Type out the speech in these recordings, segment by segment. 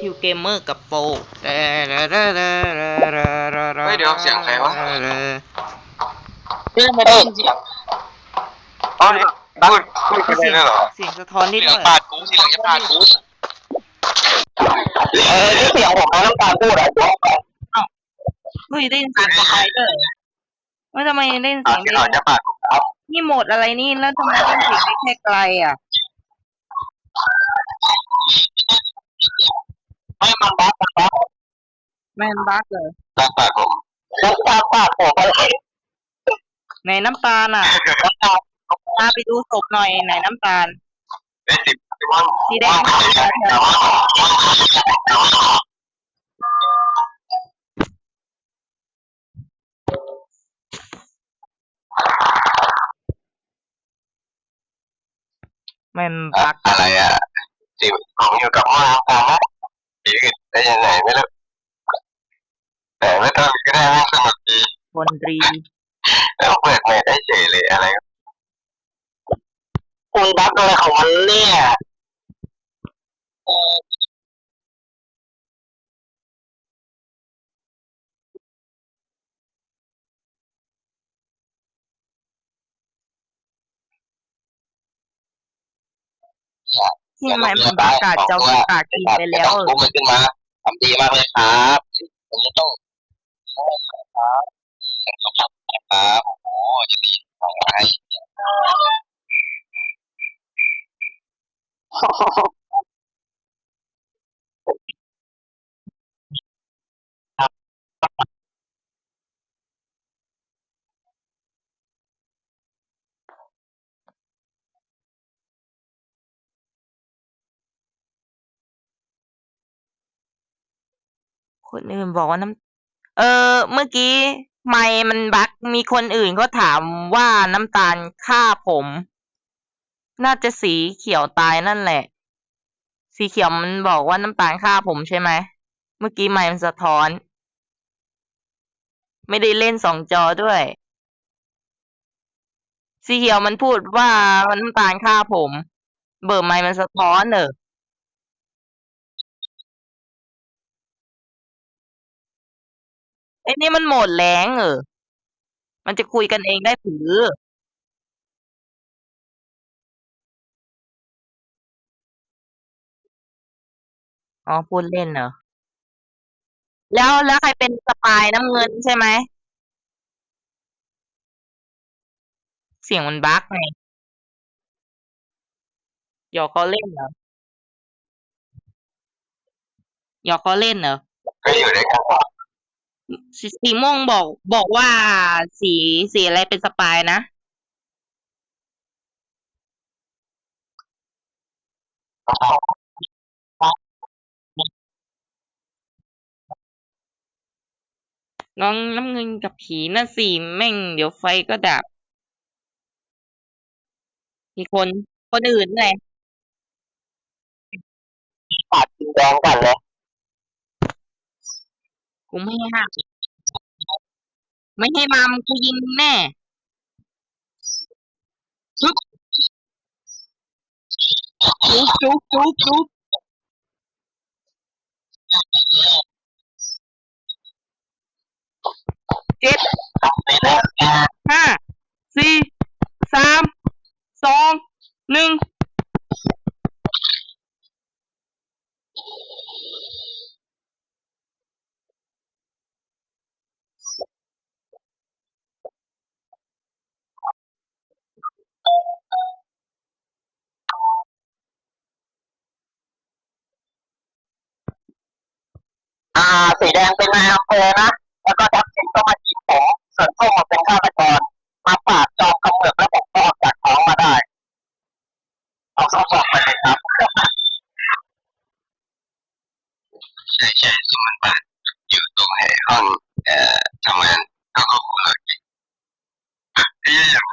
ทิวเกมเมอร์กับโปเฮ้ยเดี๋ยวเสียงใครวะเรื่องไม่ได้ยินเสียงอ๋อพูดพูดกันได้ด้วยเหรอเสียงสะท้อนนิดเสีหยงน่อยปาดกูเสียงจะปาดกูเออที่เสียงผมน้ำตาลพูดอะย้อนไปเฮ้ยได้ยินเสียงสไปเดอร์ว่าทำไมได้ยินอะเสียงที่หน่อยจะปาดกูครับนี่โหมดอะไรนี่แล้วทำไมได้ยินเสียงได้แค่ไกลอะ ให้มันบักมันบักแมนบักเลยจะปาดผมน้ำตาลปาดผมไปเลยไหนน้ำตาลอะน้ำตาลพาไปดูศพหน่อยไหนน้ำตาลได้สิบสิบวันสีแดงสีแดงแมนบักอะไรอะสิบของอยู่กับมาตามนะดีขึ้น ได้ยังไงไม่รู้แต่ไม่ต้องก็ได้ไม่สนุกดีคนตรีแล้วเปิดเน็ตได้เฉยเลยอะไรคุณบักอะไรของมันเนี่ยที่ทำไมมันประกาศจะประกาศกินไปแล้วกูมันขึ้นมา ทำดีมากเลยครับผมต้องต้องครับต้องทำนะครับโอ้โหจะดีทำไร คนอื่นบอกว่าน้ำเออ เมื่อกี้ไมค์มันบักมีคนอื่นก็ถามว่าน้ำตาลฆ่าผม น่าจะสีเขียวตายนั่นแหละ สีเขียวมันบอกว่าน้ำตาลฆ่าผมใช่ไหม เมื่อกี้ไมค์มันสะท้อน ไม่ได้เล่นสองจอด้วย สีเขียวมันพูดว่าน้ำตาลฆ่าผม เบอร์ไมค์มันสะท้อนเนอะ อ้นี่มันโหมดแรงเออมันจะคุยกันเองได้ถืออ๋อพูดเล่นเหรอ แล้วแล้วใครเป็นสปายน้ำเงินใช่ไหม เสียงมันบั๊กไงหยอกเขาเล่นเหรอหยอกเขาเล่นเหรอ ก็อยู่ด้วยกัน สสีม่วงบอกบอกว่าสีสีอะไรเป็นสปายนะ น้องน้ำเงินกับผีน่ะสิแม่ง เดี๋ยวไฟก็ดับ มีคนคนอื่นไงปาดกินแดงกันเลย กูไม่ให้ห้ามไม่ให้มามกูยิงแน่จุ๊บจุ๊บจุ๊บจุ๊บจุ๊บเจ็ด ใช่ใช่สมันบาทอยู่ตรงห้องเอ่อทำงานเขาก็พูดเลยที่อย่าง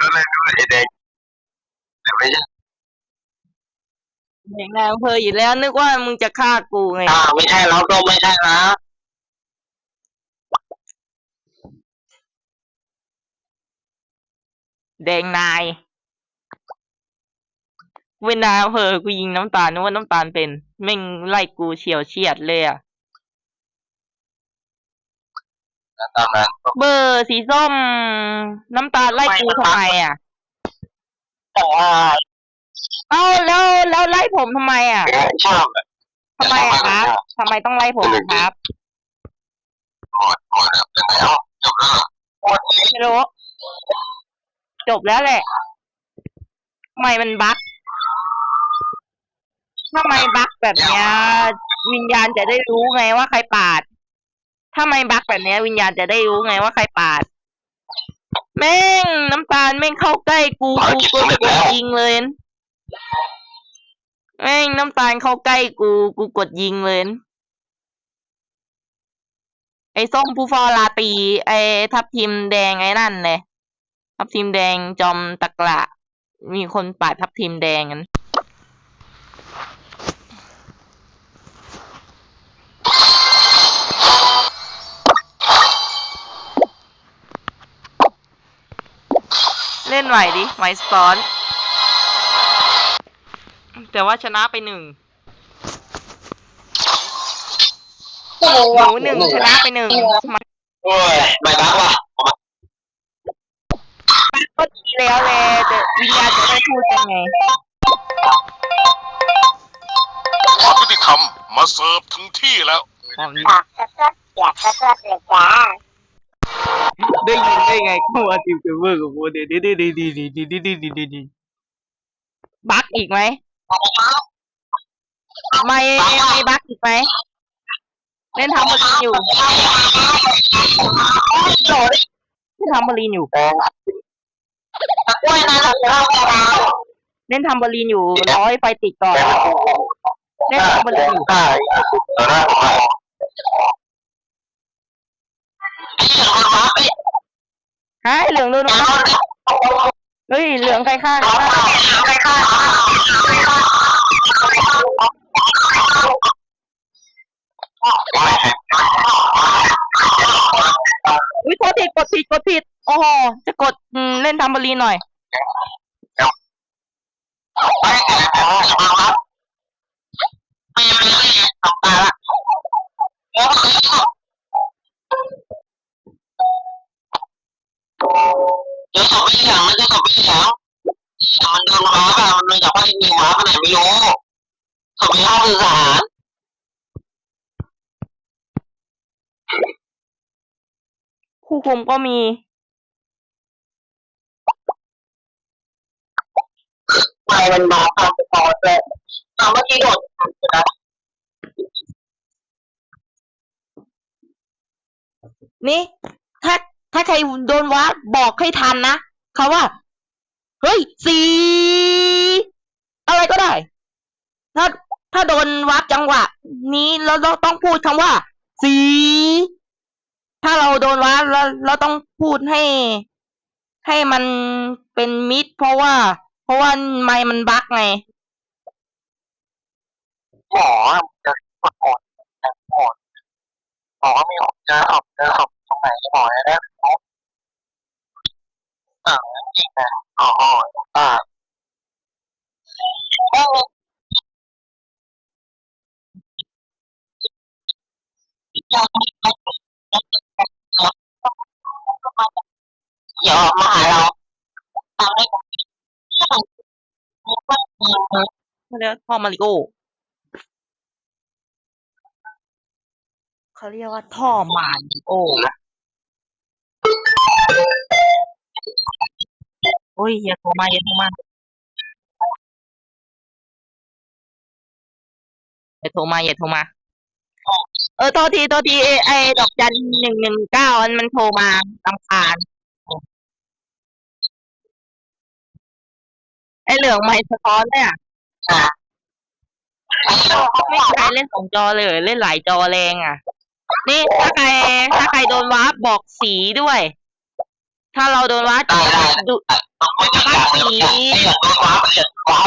ก็เลยดูไอ้เด็กแต่ไม่ใช่เด็กนายอำเภออยู่แล้ว นึกว่ามึงจะฆ่ากูไงอ่าไม่ใช่แล้วก็ไม่ใช่นะแดงนาย เวนนาอำเพอกูยิงน้ำตาลนึกว่าน้ำตาลเป็นแม่งไล่กูเฉียวเฉียดเลยอะแล้วตอนนั้นก็เบอร์สีส้ม น้ำตาลไล่กูทำไมอะแต่ว่าเอ้าแล้วแล้วไล่ผมทำไมอะชอบอะทำไมอะครับทำไมต้องไล่ผมอะครับโหดโหดแบบเป็นไงเอ้าจบแล้วเหรอไม่รู้จบแล้วแหละทำไมมันบั๊ก ทำไมบั๊กแบบเนี้ย วิญญาณจะได้รู้ไงว่าใครปาดถ้าไม่บั๊กแบบเนี้ย วิญญาณจะได้รู้ไงว่าใครปาด แม่งน้ำตาลแม่งเข้าใกล้กูกูก็กดยิงเลยแม่งน้ำตาลเข้าใกล้กูกูกดยิงเลยไอ้ส้มผู้ฟอลาตีไอ้ทับทิมแดงไอ้นั่นเลยทับทิมแดงจอมตะกละมีคนปาดทับทิมแดงกัน ล่นใหม่ดิไมสปอน แต่ว่าชนะไปหนึ่งหนูหนึ่งชนะไปหนึ่งมันโอ้ยไม่รักว่ะก็ดีแล้วเลยแต่วิญญาณจะได้พูดยังไงความยุติธรรมมาเสิร์ฟถึงที่แล้วอยากจะเสื้ออยากจะเสื้อเลยจ้า ได้ยินได้ไงกูว่าทีมเซเวอร์กับกูดีดีดีดีดีดีดีดีดีดีดีบั๊กอีกไหมไม่ม่บักอีกไหมเล่นทำบอลีนอยู่เล่นทำบอลีนอยู่กล้วยนะเล่นทำบอลีนอยู่รอให้ไฟติดก่อนเล่นทำบอลีนอยู่ ฮะเหลืองโดนมาเฮ้ยเหลืองใครฆ่าไม่ใช่อุ้ยโทษทีกดผิดกดผิดโอ้โหจะกดอืมเล่นทำบอลีหน่อยไม่ใช่ผมว่าสมาร์ทเมันโดนม้าป่ะมันอยากว่ามีม้าไปไหนไม่รู้สอบไม่ห้าสื่อสารคู่คุมก็มีไปมันมาตามตอนเลยตามเมื่อกี้โดดนะนี่ ถ้าถ้าใครโดนวัดบอกให้ทันนะเขาว่า เฮ้ยสีอะไรก็ได้ ถ้าถ้าโดนวัดจังหวะ นี้เราเราต้องพูดคำว่า สี ถ้าเราโดนวัดเราเราต้องพูดให้ ให้มันเป็นมิดเพราะว่า เพราะว่าไมค์มันบั๊กไงหมอจะกดอหมอหมอไม่ออกจะออกจะออกตรงไหนหมอนะ อ่าจริงนะอ๋ออ่าเดี๋ยวมาหาเราตามได้เขาเรียกว่าท่อมาริโอเขาเรียกว่าท่อมาริโอ โอ้ยอย่าโทรมาอย่าโทรมาอย่าโทรมาอย่าโทรมา เออโทษทีโทษทีไอ้ไอ้ดอกจันหนึ่งหนึ่งเก้าอันมันโทรมาตำคาญไอ้เหลืองไม่สะท้อนเนี่ยไม่ใช่เล่นสองจอเลยเหรอเล่นหลายจอแรงอะ นี่ถ้าใครถ้าใครโดนวาร์ปบอกสีด้วย ถ้าเราโดนวาร์ปดูต้องไปจัดการเลยเนี่ยตัวว้าเปิดว้า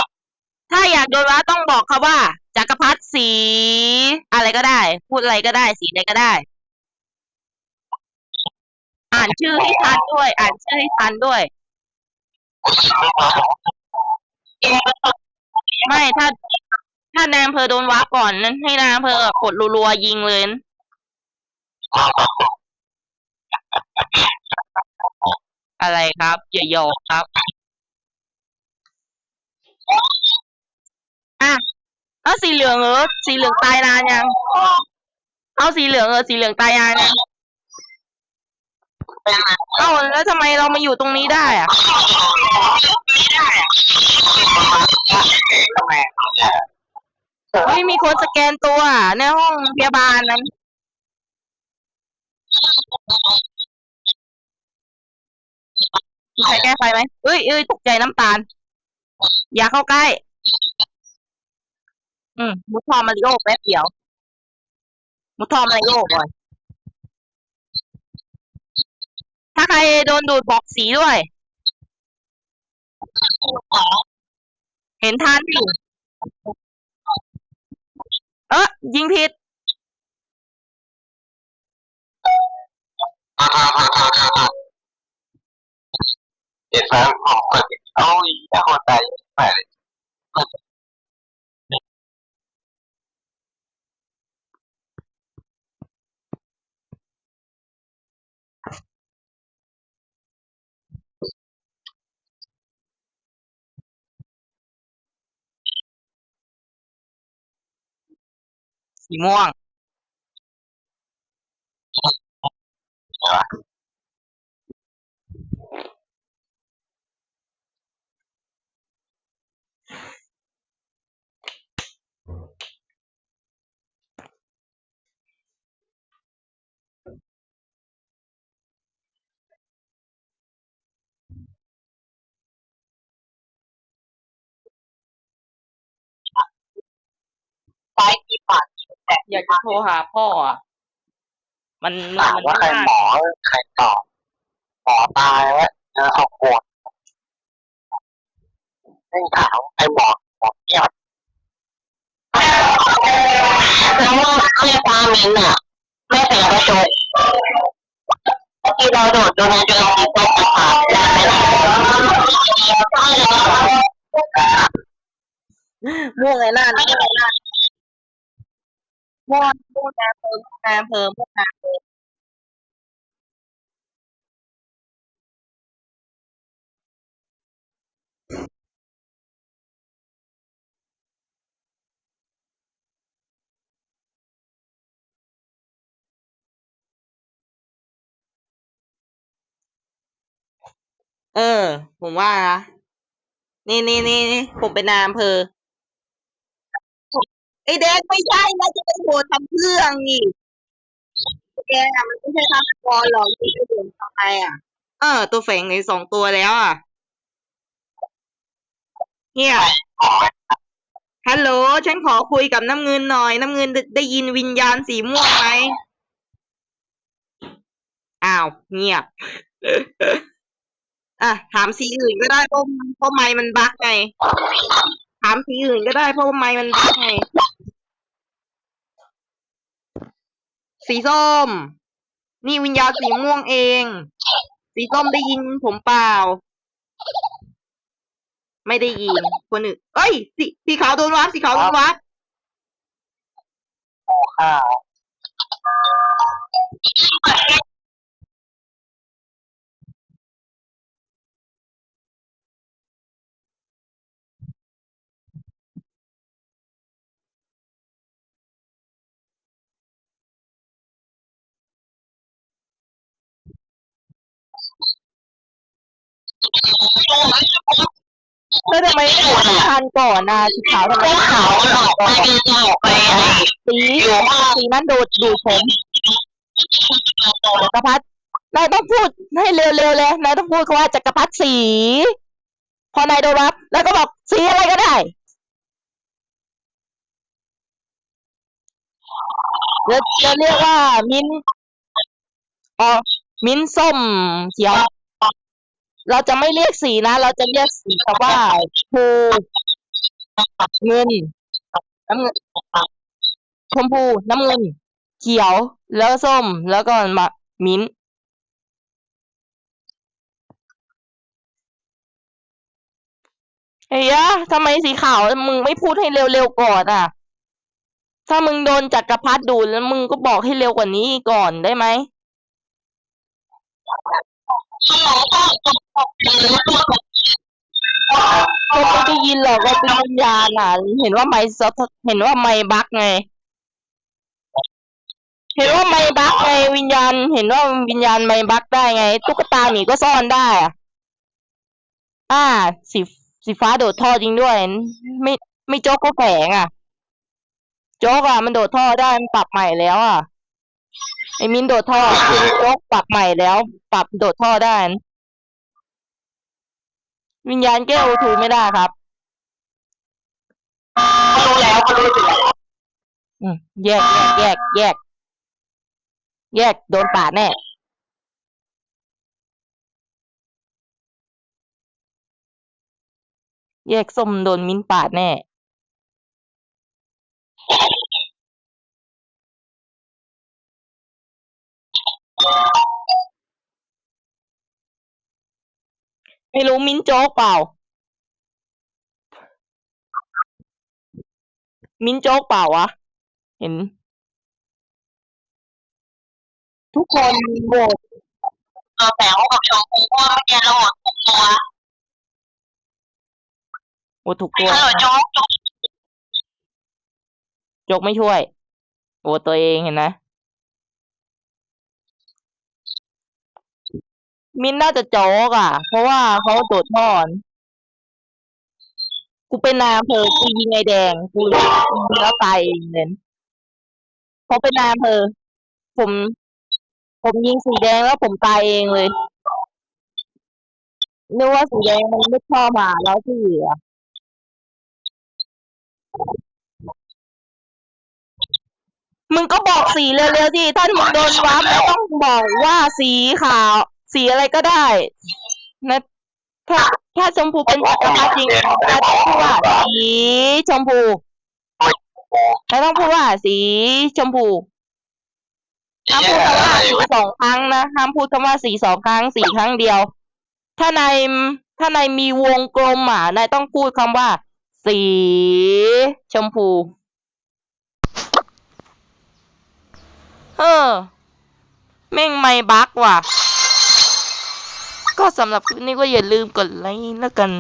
ถ้าอยากโดนวาร์ปต้องบอกเขาว่าจักรพรรดิสี อะไรก็ได้ พูดอะไรก็ได้สีอะไรก็ได้ อ่านชื่อให้ทันด้วย อ่านชื่อให้ทันด้วยเองก็ต้องไม่ถ้าถ้านายอำเภอโดนว้าก่อนนั้นให้นายอำเภอกดรัวๆยิงเลยนะ อะไรครับอย่าหยอกครับ อะเอาสีเหลืองเออสีเหลืองตายนานยัง เอาสีเหลืองเออสีเหลืองตายนานยังเอ้าแล้วทำไมเรามาอยู่ตรงนี้ได้อะทำไมเฮ้ยมีคนสแกนตัวอะในห้องพยาบาลนั้น มีใครแก้ไฟไหมเอ้ยเอ้ยตกใจน้ำตาล อย่าเข้าใกล้ อืมมุดทอมมาริโอแป๊บเดียว มุดทอมมาริโอก่อน ถ้าใครโดนดูดบอกสีด้วย เห็นทานดิเออยิงผิด เห็นไหมผมเปิดเอาอีกแล้วคนตายไปเลยสีม่วงไปกี่ปากแต่อยากจะโทรหาพ่ออะ มันมันถามมันว่าใครไม่หมได้อใครตอบหมอตายแล้วเจอศพปวดไม่ถามไอ้หมอหมอเงียบแล้วว่าไอ้ตามินอะ ไม่เปิดประตูที่เราโดดโดนโดนมีตัวประกาศแล้วไม่ได้ม่วงไอ้นั่นม่ วงไอ้นั่นม่วงม่วงนายอำเภอม่วงนายอำเภอม่วงนายอำเภอเออ ผมว่านะ นี่นี่นี่นี่ผมเป็นนายอำเภอ ไอเด็กไม่ใช่นะจะไปโหวตทำเรื่องนี่แกอะมันไม่ใช่ทางกรหรอกที่จะโหวตทำไมอะ เออ ตัวแฝงในสองตัวแล้วอะเนี่ยฮัลโหลฉันขอคุยกับน้ำเงินหน่อย น้ำเงินได้ยินวิญญาณสีม่วงไหมอ้าวเงียบอะถามสีอื่นก็ได้เพราะเพราะไมค์มันบั๊กไง ถามสีอื่นก็ได้เพราะว่าไมค์มันบั๊กไงสีส้ม นี่วิญญาณสีม่วงเอง สีส้มได้ยินผมเปล่า ไม่ได้ยินคนอื่นเอ้ย สีสีขาวโดนวัดสีขาวโดนวัดข้าว แล้วทำไมไม่หวตทันก่อนนะสีขาวทำไมขาวหรอกไม่ได้จะออกไปไอ้สีสีนั้นดูดดูดผมจักรพรรดินายต้องพูดให้เร็วๆเลยนายต้องพูดคำว่าจักรพรรดิสี พอนายโดนรับ แล้วก็บอกสีอะไรก็ได้จะจะเรียกว่ามิ้นอ๋อมิ้นส้มเขียว เราจะไม่เรียกสีนะ เราจะเรียกสีคำว่าภูเงินน้ำเงินชมพูน้ำเงิน เขียว แล้วส้ม แล้วก็มามิ้น เฮ้ยะทำไมสีขาวมึงไม่พูดให้เร็วๆก่อนอะ ถ้ามึงโดนจักรพรรดิดูแล้วมึงก็บอกให้เร็วกว่านี้ก่อนได้ไหม สมองต้องตกตกหรือตัวก็ไม่ได้ยินหรอกว่าเป็นวิญญาณอะ เห็นว่าไม่ซอเห็นว่าไม่บักไง เห็นว่าไม่บักไงวิญญาณ เห็นว่าวิญญาณไม่บักได้ไง ตุ๊กตาหมีก็ซ่อนได้อะอ่าสีสีฟ้าโดดท่อจริงด้วย ไม่ไม่โจ๊กก็แฝงอะ โจ๊กอะมันโดดท่อได้มันปรับใหม่แล้วอะ ไอ้มินโดดท่อโจ๊กปรับใหม่แล้ว ปรับโดดท่อได้ วิญญาณแก้วถูไม่ได้ครับรู้แล้วก็รู้อยู่แล้วอืมแยกแยกแยกแยก แยก โดนปาดแน่แยกส้มโดนมิ้นปาดแน่ ไม่รู้มิ้นโจ๊กเปล่า มิ้นโจ๊กเปล่าวะ เห็น ทุกคนโหวตเออแปลว่ากับชมพูเพราะว่าเมื่อกี้เราหมดทุกตัวโหวตถูกตัวฮัลโหลโจ๊กโจ๊ก โจ๊กไม่ช่วยโหวตตัวเองเห็นนะ มิ้นน่าจะโจ๊กอะ เพราะว่าเขาโดดท่อน กูเป็นนายอำเภอกูยิงไอ้แดง กูยิงแล้วตายเองเลยเขาเป็นนายอำเภอผม ผมยิงสีแดงแล้วผมตายเองเลยนึกว่าสีแดงมันไม่ชอบมาแล้วที่เหลือมึงก็บอกสีเร็วๆดิถ้ามึงโดนวับไม่ต้องบอกว่าสีขาว สีอะไรก็ได้นะถ้าถ้าชมพูเป็นจักรพรรดิจริงจะต้องพูดว่าสีชมพูไม่ต้องพูดว่าสีชมพูห้ามพูดคำว่าสีสองครั้งนะห้ามพูดคำว่าสีสองครั้งสีครั้งเดียว ถ้าในถ้าในมีวงกลมอะนายต้องพูดคำว่า สีชมพูเออแม่งไม่บักว่ะ ก็สำหรับคลิปนี้ก็อย่าลืมกดไลค์แล้วกัน